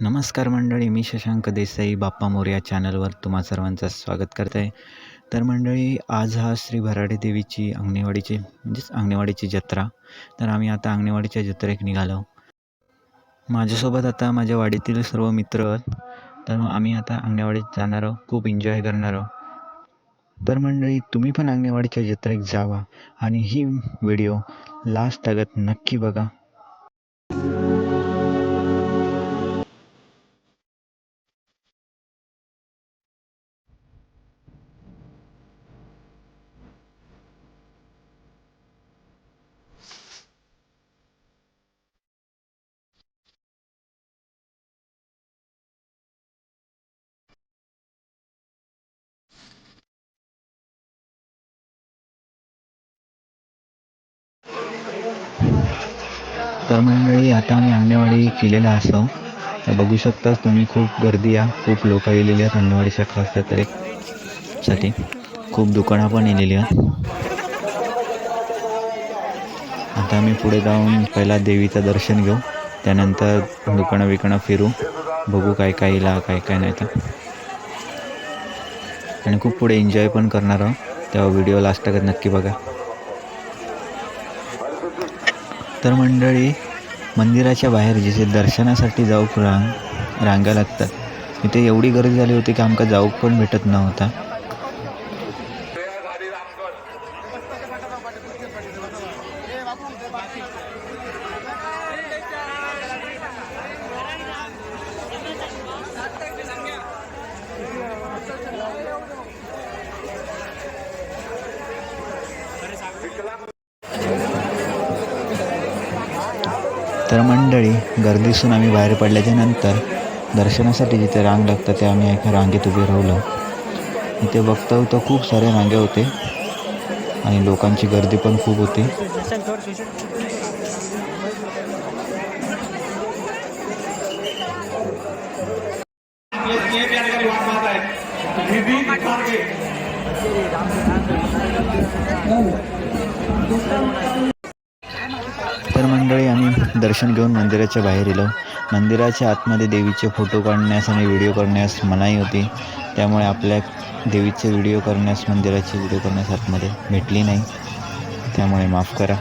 नमस्कार मंडळी मी शशांक देसाई बाप्पा मोर या चॅनलवर तुम्हा सर्वांचं स्वागत करत आहे तर मंडळी आज हा श्री भराडे देवीची अंगणेवाडीची म्हणजेच अंगणेवाडीची जत्रा. तर आम्ही आता अंगणेवाडीच्या जत्रेक निघालो. माझ्यासोबत आता माझ्या वाडीतील सर्व मित्र तर मग आम्ही आता अंगणेवाडीत जाणार आहोत. खूप एन्जॉय करणार आहोत. तर मंडळी तुम्ही पण अंगणेवाडीच्या जत्रेक जावा आणि ही व्हिडिओ लास्ट तगत नक्की बघा. तर मंडळी आता आम्ही अंगणेवाडी केलेला असतो. तर बघू शकता तुम्ही खूप गर्दी आहे खूप लोक येलेली आहेत अंगणेवाडीच्या खाससाठी खूप दुकानं पण येलेली आहेत. आता आम्ही पुढे जाऊन पहिला देवीचं दर्शन घेऊ. त्यानंतर दुकानं विकणं फिरू. बघू काय काय येईल काय काय नाही तर. आणि खूप पुढे एन्जॉय पण करणार आहोत. तेव्हा व्हिडिओ लास्ट टाकत नक्की बघा. तर मंडळी मंदिराच्या बाहेर जिथे दर्शनासाठी जाऊक रांग रांगा लागतात इथे एवढी गर्दी झाली होती की आमका जाऊक पण भेटत नव्हता. तर मंडळी गर्दीसून आम्ही बाहेर पडल्याच्या नंतर दर्शनासाठी जिथे रांग लागतं ते आम्ही एका रांगेत उभे राहिलो. इथे बघता तर खूप सारे रांगे होते आणि लोकांची गर्दी पण खूप होती. तर मंडळी दर्शन घेऊन मंदिराच्या बाहेर येलो. मंदिराच्या आतमध्ये देवीचे फोटो काढण्यास आणि व्हिडिओ करण्यास मनाई होती. त्यामुळे आपल्या देवीचे व्हिडिओ करण्यास मंदिराचे व्हिडिओ करण्यास आतमध्ये भेटली नाही. त्यामुळे माफ करा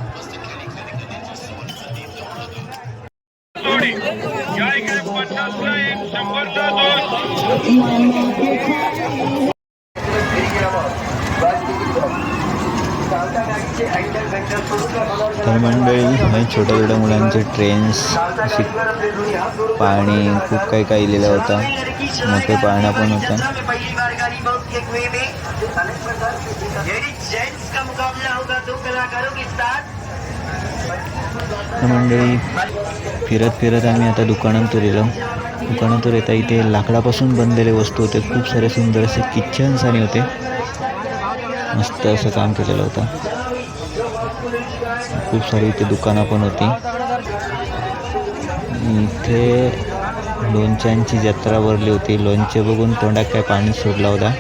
तर मंडळी हे छोट्या छोट्या मुलांचे ट्रेन्स अशी पाणी खूप काही काही लिहिलं होतं. मोठे पाळणा पण होता. तर मंडळी फिरत फिरत आम्ही आता दुकानातून गेलो दुकानातून येता इथे लाकडापासून बनलेले वस्तू होते. खूप सारे सुंदर असे किचन्स आणि होते. मस्त असं काम केलेलं होतं. खूप सारी इथे दुकानं पण होती. इथे लोणच्यांची जत्रा भरली होती. लोणचे बघून तोंडात काय पाणी सोडला होता.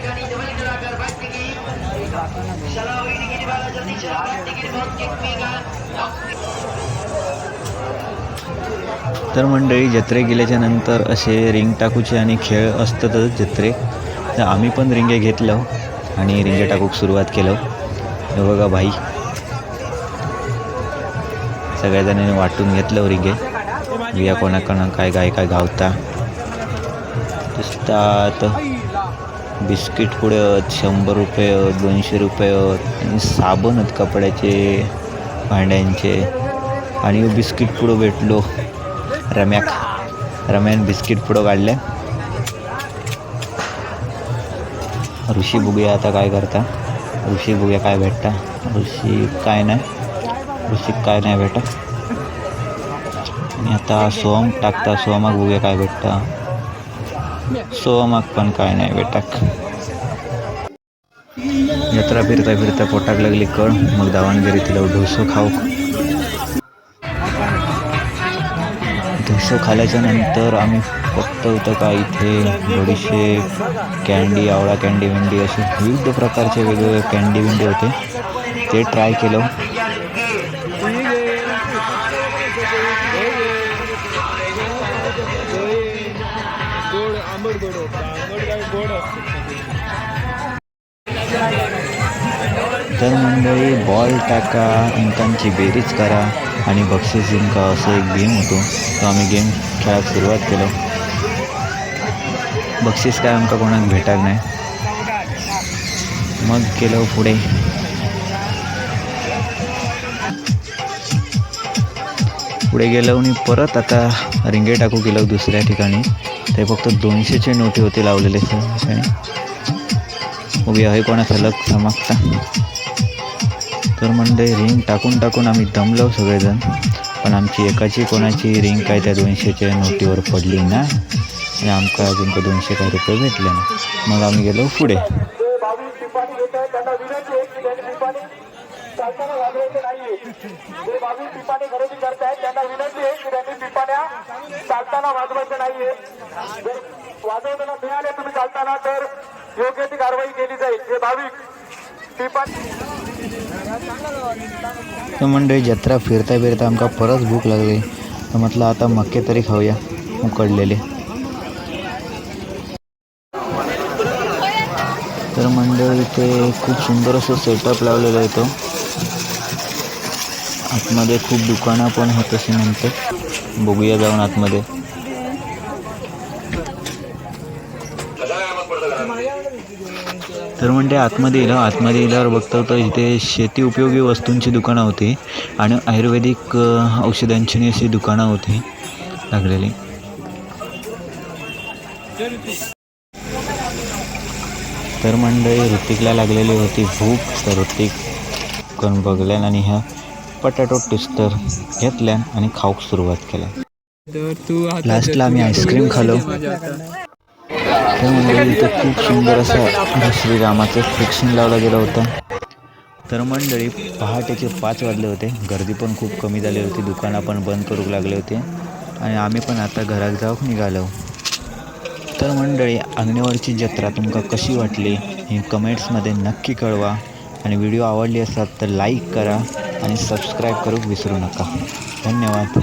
तर मंडळी जत्रे गेल्याच्यानंतर असे रिंग टाकूचे आणि खेळ असतातच जत्रे. तर आम्ही पण रिंगे घेतलं आणि रिंगे टाकूक सुरुवात केलं. हे बघा भाई. सगळ्या जणांनी वाटून घेतलं रिंगे बिया कोणाकडनं काय काय काय गावता? दिसतात. बिस्किट पुढे शंभर रुपये दोनशे रुपये आणि साबण आहेत कपड्याचे भांड्यांचे. आणि बिस्किट पुढं भेटलो. रम्याक. रम्यान बिस्किट पुढं काढले. ऋषी बुगया आता काय करता? ऋषी बुगया काय भेटता? ऋषी काय नाही. ऋषी काय नाही भेटा आणि आता सोम टाकता सोमाक बघूया काय भेटतं? सोमाक पण काय नाही भेटक जत्रा फिरता फिरता पोटाक लागली कळ. मग दावणगिरी तिला ढोसो खाऊ. ढोसो खाल्याच्या नंतर आम्ही फक्त होतं का इथे बडीशेप कॅन्डी आवळा कॅन्डी विंडी असे विविध प्रकारचे वेगवेगळे कॅन्डी विंडी होते. ते ट्राय केलं. आंबट गोड आंबट काय गोड तर मंडळी बॉल टाका इंकांची बेरीज करा आणि बक्षीस जिंका असं एक गेम होतो. तो आम्ही गेम खेळायला सुरुवात केलो. बक्षीस काय आमका कोणाक भेटाक नाही. मग गेलो पुढे. पुढे गेलो आणि परत आता रिंगे टाकू गेलो दुसऱ्या ठिकाणी. ते फक्त दोनशेचे नोटी होते लावलेले सर उभी आहे कोणाचा लग समागता तर म्हणजे रिंग टाकून टाकून आम्ही दमलो सगळेजण पण आमची एकाची कोणाची रिंग काय त्या दोनशेच्या नोटीवर पडली ना आणि आमका अजून का दोनशे काय रुपये भेटले ना. मग आम्ही गेलो पुढे. चालताना वाजवायचे नाहीये. जे बावीस पिपाने खरेदी करतायत त्यांना विनंती आहे की त्यांनी पिपाण्या चालताना वाजवायचं नाहीये. जर वाजवताना मिळाले तुम्ही चालताना तर योग्य ती कारवाई केली जाईल. जे भाविक टिपाणी तर मंडळी जत्रा फिरता फिरता आमका परत भूक लागली. तर म्हटलं आता मक्के तरी खाऊया उकडलेले तर मंडळी ते खूप सुंदर असं सेटअप लावलेलं आहे तो. आतमध्ये खूप दुकानं पण होत असे म्हणतात बघूया जाऊन आतमध्ये. तर म्हणते आतमध्ये गेलो आतमध्ये इल्यावर बघतो तर इथे शेती उपयोगी वस्तूंची दुकानं होती आणि आयुर्वेदिक औषधांची अशी दुकानं होती लागलेली. तर मंडळी ऋतिकला लागलेली होती भूक तर ऋतिक कोण बघल्यान आणि ह्या पटॅटो टेस्टर घेतल्या आणि खाऊक सुरुवात केल्या. तर तू लास्टला आम्ही आईस्क्रीम खालो. तर मंडळी इथे खूप सुंदर असं श्रीरामाचं फ्रिक्शन लावलं गेलं होतं. तर मंडळी पहाटेचे पाच वाजले होते. गर्दी पण खूप कमी झाली होती. दुकानं पण बंद करू लागले होते. आणि आम्ही पण आता घरात जाऊन निघालो. तर मंडळी अंगणेवरची जत्रा तुमका कशी वाटली? हे कमेंट्समध्ये नक्की कळवा. आणि व्हिडिओ आवडली असतात तर लाईक करा. आणि सबस्क्राईब करू विसरू नका. धन्यवाद.